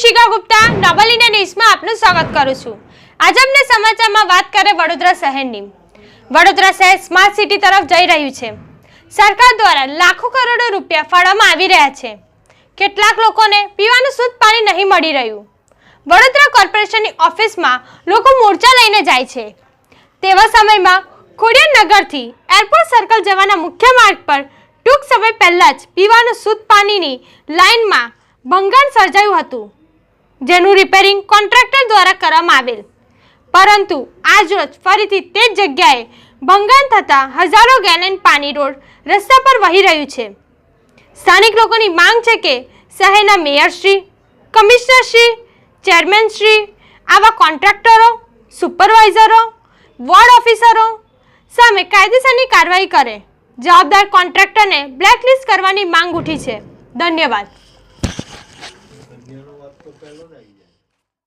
શિખા Gupta double India ન્યૂઝમાં આપનું સ્વાગત કરું છું. આજે અમને સમાચારમાં વાત કરે વડોદરા શહેરની. વડોદરા શહેર સ્માર્ટ સિટી તરફ જઈ રહ્યું છે. સરકાર દ્વારા લાખો કરોડો રૂપિયા ફાળવવામાં આવી રહ્યા છે. કેટલાક લોકોને પીવાનું શુદ્ધ પાણી નહીં મળી રહ્યું. વડોદરા કોર્પોરેશનની ઓફિસમાં લોકો મોરચા લઈને જાય છે. તેવા સમયમાં ખોડિયાર નગરથી એરપોર્ટ સર્કલ જવાના મુખ્ય માર્ગ પર ટૂંક સમય પહેલાં જ પીવાનું શુદ્ધ પાણીની લાઇનમાં ભંગાણ સર્જાયું હતું. જેનું રિપેરિંગ કોન્ટ્રાક્ટર દ્વારા કરવામાં આવેલ. પરંતુ આજરોજ ફરીથી તે જ જગ્યાએ ભંગાણ થતાં હજારો ગેલેન પાણી રોડ રસ્તા પર વહી રહ્યું છે. સ્થાનિક લોકોની માંગ છે કે શહેરના મેયરશ્રી, કમિશનરશ્રી, ચેરમેનશ્રી, આવા કોન્ટ્રાક્ટરો, સુપરવાઇઝરો, વોર્ડ ઓફિસરો સામે કાયદેસરની કાર્યવાહી કરે. જવાબદાર કોન્ટ્રાક્ટરને બ્લેકલિસ્ટ કરવાની માંગ ઉઠી છે. ધન્યવાદ. અગિયારનો વાત તો પહેલો જ આવી જાય